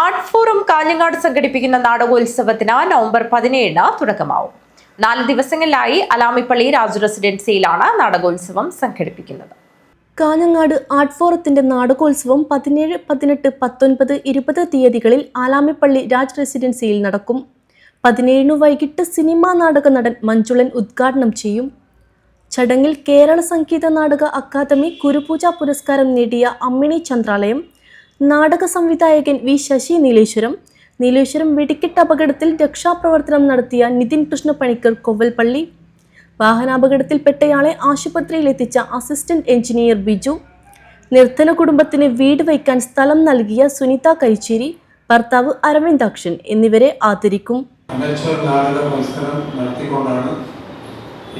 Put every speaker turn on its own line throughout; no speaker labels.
Art forum Kanhangad സംഘടിപ്പിക്കുന്ന നാടകോത്സവത്തിന് November പതിനേഴിന് തുടക്കമാവും. നാല് ദിവസങ്ങളിലായി അലാമിപ്പള്ളി രാജു റെസിഡൻസിയിലാണ് നാടകോത്സവം സംഘടിപ്പിക്കുന്നത്.
കാഞ്ഞങ്ങാട് ആർട്ട് ഫോറത്തിന്റെ നാടകോത്സവം പതിനേഴ് പതിനെട്ട് പത്തൊൻപത് ഇരുപത് തീയതികളിൽ ആലാമിപ്പള്ളി രാജ് റെസിഡൻസിയിൽ നടക്കും. പതിനേഴിന് വൈകിട്ട് സിനിമാ നാടക നടൻ മഞ്ജുളൻ ഉദ്ഘാടനം ചെയ്യും. ചടങ്ങിൽ കേരള സംഗീത നാടക അക്കാദമി കുരുപൂജ പുരസ്കാരം നേടിയ അമ്മിണി ചന്ദ്രാലയം നാടക സംവിധായകൻ വി ശശി നീലേശ്വരം. നീലേശ്വരം വെടിക്കെട്ട് അപകടത്തിൽ രക്ഷാപ്രവർത്തനം നടത്തിയ നിതിൻ കൃഷ്ണ പണിക്കർ കൊവൽപ്പള്ളി വാഹനാപകടത്തിൽപ്പെട്ടയാളെ ആശുപത്രിയിൽ എത്തിച്ച അസിസ്റ്റന്റ് എഞ്ചിനീയർ ബിജു. നിർധന കുടുംബത്തിന് വീട് വയ്ക്കാൻ സ്ഥലം നൽകിയ സുനിത കൈച്ചേരി ഭർത്താവ് അരവിന്ദാക്ഷൻ എന്നിവരെ ആദരിക്കും.
നടത്തിക്കൊണ്ടാണ്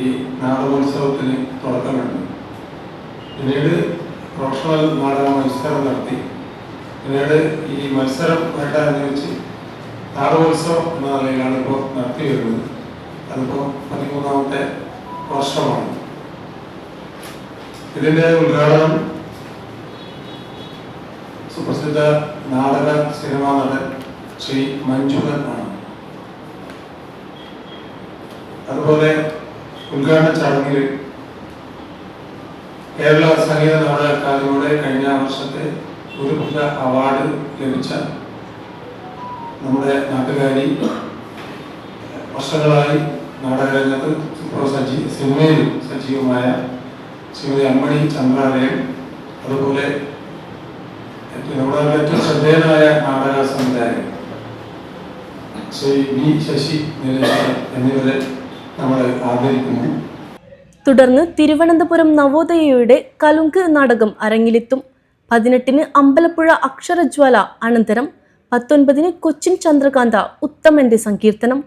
ഈ നാടകോത്സവത്തിന് തുടക്കമിടുന്നത്. പിന്നീട് പ്രൊഫഷണൽ നാടക മത്സരം നടത്തി പിന്നീട് ഈ മത്സരം വേണ്ട എന്ന് വെച്ച് നാടകോത്സവം എന്ന നിലയിലാണ് ഇപ്പോൾ നടത്തി വരുന്നത്. അതിപ്പോൾ പതിമൂന്നാമത്തെ വർഷമാണ്. ഇതിന്റെ ഉദ്ഘാടനം സുപ്രസിദ്ധ നാടക സിനിമാ നടൻ ശ്രീ മഞ്ജുളൻ ആണ്. അതുപോലെ ഉദ്ഘാടന ചടങ്ങിൽ കേരള സംഗീത നാടക അക്കാദമിയുടെ കഴിഞ്ഞ വർഷത്തെ ഗുരുപുര അവാർഡ് ലഭിച്ച നമ്മുടെ നാട്ടുകാരി വർഷങ്ങളായി നാടകരംഗത്ത് ഇപ്പോൾ സജീ സിനിമയിലും സജീവമായ ശ്രീമതി അമ്മണി ചന്ദ്രാലയം അതുപോലെ നമ്മുടെ ഏറ്റവും ശ്രദ്ധേയനായ നാടക സംവിധായകൻ ശ്രീ വി ശശി എന്നിവരെ നമ്മൾ ആദരിക്കുന്നു.
തുടർന്ന് തിരുവനന്തപുരം നവോദയയുടെ കലുങ്ക് നാടകം അരങ്ങിലെത്തും. പതിനെട്ടിന് അമ്പലപ്പുഴ അക്ഷരജ്വാല അനന്തരം പത്തൊൻപതിന് കൊച്ചിൻ ചന്ദ്രകാന്ത ഉത്തമന്റെ സങ്കീർത്തനം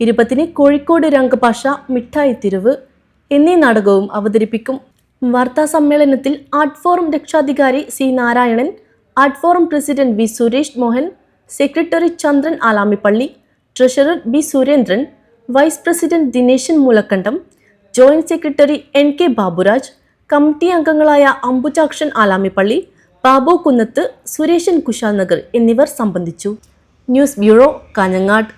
ഇരുപതിന് കോഴിക്കോട് രംഗഭാഷ മിഠായി തിരുവ് എന്നീ നാടകവും അവതരിപ്പിക്കും. വാർത്താ സമ്മേളനത്തിൽ ആർട്ട് ഫോറം രക്ഷാധികാരി C Narayanan art forum president V Suresh Mohan secretary Chandran Alamippally treasurer B Surendran vice president Dineshan Moolakkandam joint secretary N K Baburaj committee അംഗങ്ങളായ അംബുജാക്ഷൻ ആലാമിപ്പള്ളി ബാബു കുന്നത്ത് സുരേഷൻ കുശാൽ നഗർ എന്നിവർ സംബന്ധിച്ചു. News bureau Kanhangad.